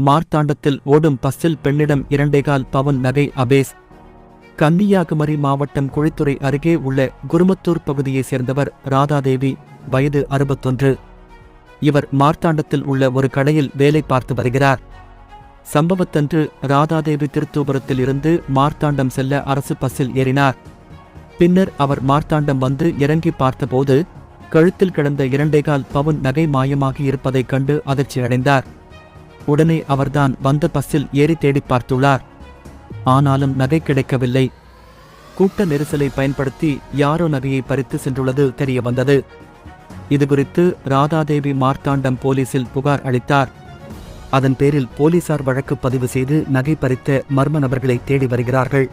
மார்த்தாண்டத்தில் ஓடும் பஸ்ஸில் பெண்ணிடம் இரண்டேகால் பவன் நகை அபேஸ். கன்னியாகுமரி மாவட்டம் குழித்துறை அருகே உள்ள குருமத்தூர் பகுதியைச் சேர்ந்தவர் ராதாதேவி வயது அறுபத்தொன்று. இவர் மார்த்தாண்டத்தில் உள்ள ஒரு கடையில் வேலை பார்த்து வருகிறார். சம்பவத்தன்று ராதாதேவி திருத்தூபுரத்தில் இருந்து மார்த்தாண்டம் செல்ல அரசு பஸ்ஸில் ஏறினார். பின்னர் அவர் மார்த்தாண்டம் வந்து இறங்கி பார்த்தபோது கழுத்தில் கிடந்த இரண்டேகால் பவுன் நகை மாயமாகி இருப்பதைக் கண்டு அதிர்ச்சியடைந்தார். உடனே அவர்தான் வந்த பஸ்ஸில் ஏறி தேடி பார்த்துள்ளார். ஆனாலும் நகை கிடைக்கவில்லை. கூட்ட நெரிசலை பயன்படுத்தி யாரோ நகையை பறித்து சென்றுள்ளது தெரிய வந்தது. இதுகுறித்து ராதாதேவி மார்த்தாண்டம் போலீசில் புகார் அளித்தார். அதன் பேரில் போலீசார் வழக்கு பதிவு செய்து நகை பறித்த மர்ம நபர்களை தேடி வருகிறார்கள்.